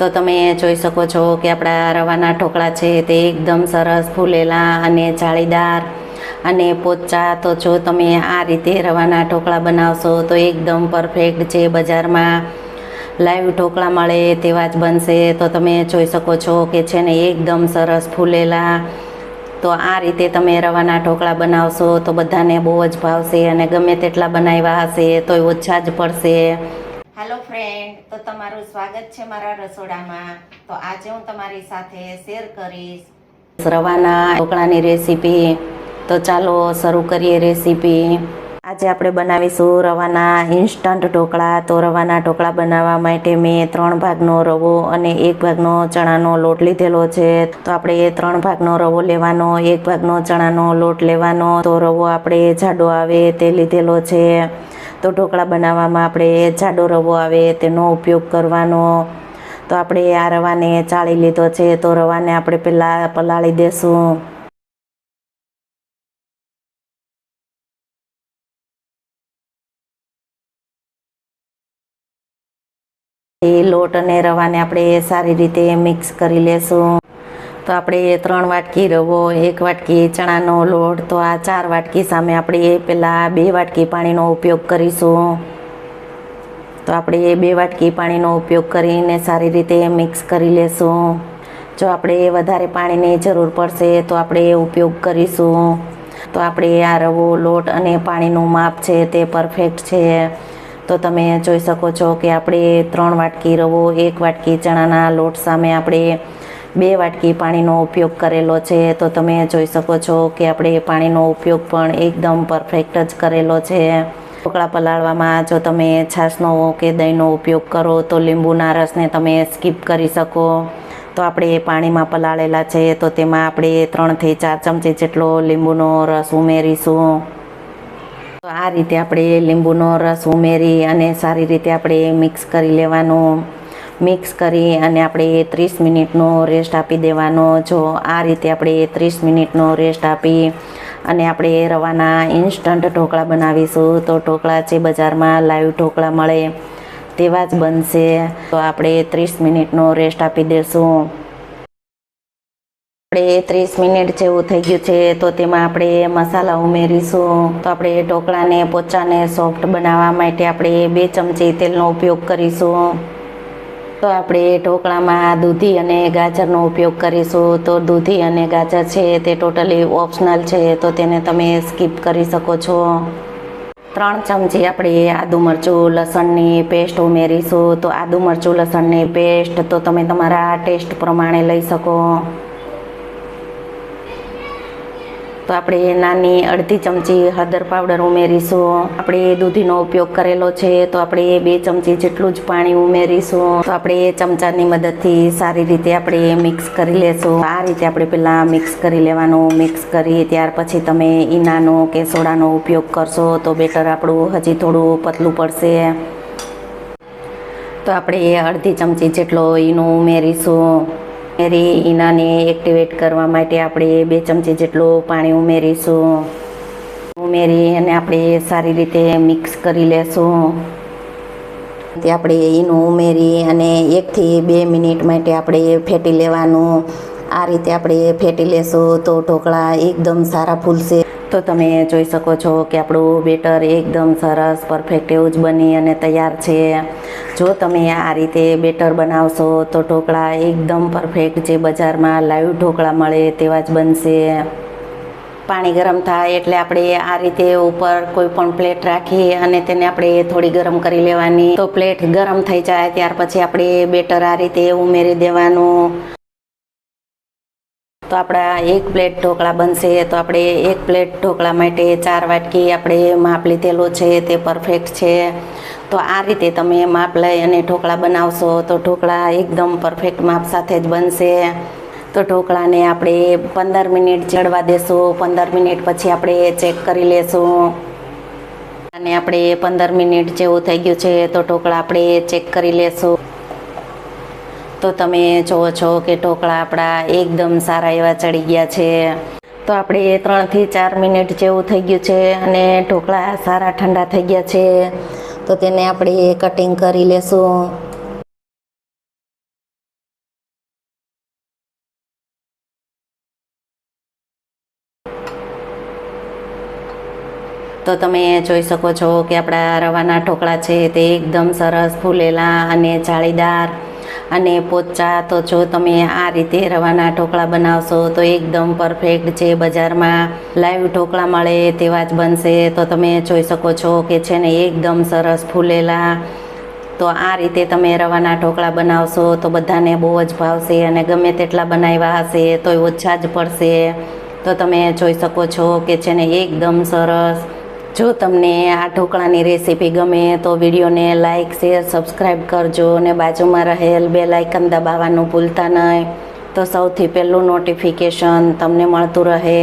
તો તમે જોઈ શકો છો કે આપણા રવાના ઢોકળા છે તે એકદમ સરસ ફૂલેલા અને જાળીદાર અને પોચા. તો જો તમે આ રીતે રવાના ઢોકળા બનાવશો તો એકદમ પરફેક્ટ છે બજારમાં લાઈવ ઢોકળા મળે તેવા જ બનશે. તો તમે જોઈ શકો છો કે છે ને એકદમ સરસ ફૂલેલા. તો આ રીતે તમે રવાના ઢોકળા બનાવશો તો બધાને બહુ જ ભાવશે અને ગમે તેટલા બનાવ્યા હશે તો ઓછા જ પડશે. હેલો ફ્રેન્ડ તો તમારું સ્વાગત છે મારા રસોડામાં. તો આજે હું તમારી સાથે શેર કરીશ. રવાના, ઢોકળાની રેસીપી તો ચાલો શરૂ કરીએ રેસીપી આજે આપણે બનાવીશું રવાના ઇન્સ્ટન્ટ ઢોકળા. તો રવાના ઢોકળા બનાવવા માટે મેં ત્રણ ભાગનો રવો અને એક ભાગનો ચણાનો લોટ લીધેલો છે. તો આપણે એ ત્રણ ભાગનો રવો લેવાનો, એક ભાગનો ચણાનો લોટ લેવાનો. તો રવો આપણે જાડો આવે તે લીધેલો છે. તો ઢોકળા બનાવવામાં આપણે જાડો રવો આવે, તેનો ઉપયોગ કરવાનો. તો આપણે આ રવાને ચાળી લીધો છે, તો રવાને આપણે પહેલાં પલાળી દેશું. લોટ અને રવાને આપણે સારી રીતે મિક્સ કરી લેશું. તો આપણે ત્રણ વાટકી રવો, એક વાટકી ચણાનો લોટ, તો આ ચાર વાટકી સામે આપણે પહેલાં બે વાટકી પાણીનો ઉપયોગ કરીશું. તો આપણે બે વાટકી પાણીનો ઉપયોગ કરીને સારી રીતે મિક્સ કરી લેશું. જો આપણે વધારે પાણીની જરૂર પડશે તો આપણે ઉપયોગ કરીશું. તો આપણે આ રવો, લોટ અને પાણીનું માપ છે તે પરફેક્ટ છે. તો તમે જોઈ શકો છો કે આપણે ત્રણ વાટકી રવો, એક વાટકી ચણાના લોટ સામે આપણે બે વાટકી પાણીનો ઉપયોગ કરેલો છે, તો તમે જોઈ શકો છો કે આપણે પાણીનો ઉપયોગ પણ એકદમ પરફેક્ટ જ કરેલો છે. ઢોકળા પલાળવામાં જો તમે છાશનો કે દહીંનો ઉપયોગ કરો, તો લીંબુના રસને તમે સ્કીપ કરી શકો. તો આપણે પાણીમાં પલાળેલા છે, તો તેમાં આપણે ત્રણથી ચાર ચમચી જેટલો લીંબુનો રસ ઉમેરીશું. તો આ રીતે આપણે લીંબુનો રસ ઉમેરી અને સારી રીતે આપણે મિક્સ કરી લેવાનું. મિક્સ કરી અને આપણે ત્રીસ મિનિટનો રેસ્ટ આપી દેવાનો. જો આ રીતે આપણે ત્રીસ મિનિટનો રેસ્ટ આપી અને આપણે રવાના ઇન્સ્ટન્ટ ઢોકળા બનાવીશું, તો ઢોકળા છે બજારમાં લાઈવ ઢોકળા મળે તેવા જ બનશે. તો આપણે ત્રીસ મિનિટનો રેસ્ટ આપી દેશું. આપણે ત્રીસ મિનિટ જેવું થઈ ગયું છે, તો તેમાં આપણે મસાલા ઉમેરીશું. તો આપણે ઢોકળાને પોચાને સોફ્ટ બનાવવા માટે આપણે બે ચમચી તેલનો ઉપયોગ કરીશું. તો આપણે ઢોકળામાં દૂધી અને ગાજરનો ઉપયોગ કરીશું. તો દૂધી અને ગાજર છે તે ટોટલી ઓપ્શનલ છે, તો તેને તમે સ્કીપ કરી શકો છો. ત્રણ ચમચી આપણે આદુ મરચું લસણની પેસ્ટ ઉમેરીશું. તો આદુ મરચું લસણની પેસ્ટ તો તમે તમારા ટેસ્ટ પ્રમાણે લઈ શકો. તો આપણે નાની અડધી ચમચી હળદર પાવડર ઉમેરીશું. આપણે દૂધીનો ઉપયોગ કરેલો છે, તો આપણે બે ચમચી જેટલું જ પાણી ઉમેરીશું. તો આપણે ચમચાની મદદથી સારી રીતે આપણે મિક્સ કરી લેશું. આ રીતે આપણે પહેલાં મિક્સ કરી લેવાનું. મિક્સ કરી ત્યાર પછી તમે ઈનાનો કે સોડાનો ઉપયોગ કરશો, તો બેટર આપણું હજી થોડું પતલું પડશે. તો આપણે અડધી ચમચી જેટલો ઈનો ઉમેરીશું. ઉમેરી, ઈનાને એક્ટિવેટ કરવા માટે આપણે બે ચમચી જેટલું પાણી ઉમેરીશું. ઉમેરી અને આપણે સારી રીતે મિક્સ કરી લેશું. તે આપણે ઈનું ઉમેરી અને એકથી બે મિનિટ માટે આપણે ફેટી લેવાનું. આ રીતે આપણે ફેટી લેશું તો ઢોકળા એકદમ સારા ફૂલશે. તો તમે જોઈ શકો છો કે આપણું બેટર એકદમ સરસ, પરફેક્ટ એવું જ બની અને તૈયાર છે. જો તમે આ રીતે બેટર બનાવશો તો ઢોકળા એકદમ પરફેક્ટ જે બજારમાં લાઈવ ઢોકળા મળે તેવા જ બનશે. પાણી ગરમ થાય એટલે આપણે આ રીતે ઉપર કોઈ પણ પ્લેટ રાખી અને તેને આપણે થોડી ગરમ કરી લેવાની. તો પ્લેટ ગરમ થઈ જાય ત્યાર પછી આપણે બેટર આ રીતે ઉમેરી દેવાનું. તો આપણા એક પ્લેટ ઢોકળા બનશે, તો આપણે એક પ્લેટ ઢોકળા માટે ચાર વાટકી આપણે માપ લીધેલો છે, તે પરફેક્ટ છે. તો આ રીતે તમે માપ લઈ અને ઢોકળા બનાવશો, તો ઢોકળા એકદમ પરફેક્ટ માપ સાથે જ બનશે. તો ઢોકળાને આપણે પંદર મિનિટ ચડવા દેશું, પંદર મિનિટ પછી આપણે ચેક કરી લેશું. અને આપણે પંદર મિનિટ જેવું થઈ ગયું છે, તો ઢોકળા આપણે ચેક કરી લેશું. તો તમે જુઓ છો કે ઢોકળા આપણા એકદમ સારા એવા ચડી ગયા છે. તો આપણે ત્રણથી ચાર મિનિટ જેવું થઈ ગયું છે અને ઢોકળા સારા ઠંડા થઈ ગયા છે. તો તેને આપણે કટિંગ કરી લેશું. તો તમે જોઈ શકો છો કે આપણા રવાના ઢોકળા છે તે એકદમ સરસ ફૂલેલા અને જાળીદાર અને પોચા, તો જો તમે આ રીતે રવાના ઢોકળા બનાવશો, તો એકદમ પરફેક્ટ જે બજારમાં લાઈવ ઢોકળા મળે તેવા જ બનશે. તો તમે જોઈ શકો છો કે છે ને એકદમ સરસ ફૂલેલા. તો આ રીતે તમે રવાના ઢોકળા બનાવશો, તો બધાને બહુ જ ભાવશે અને ગમે તેટલા બનાવ્યા હશે તો ઓછા જ પડશે. તો તમે જોઈ શકો છો કે છે ને એકદમ સરસ જો તમને આ ઢોકળાની રેસીપી ગમે તો વિડીયોને લાઇક શેર સબસ્ક્રાઈબ કરજો અને બાજુમાં રહેલ બે લાઇકન દબાવવાનું ભૂલતા નહીં. તો સૌથી પહેલું નોટિફિકેશન તમને મળતું રહે.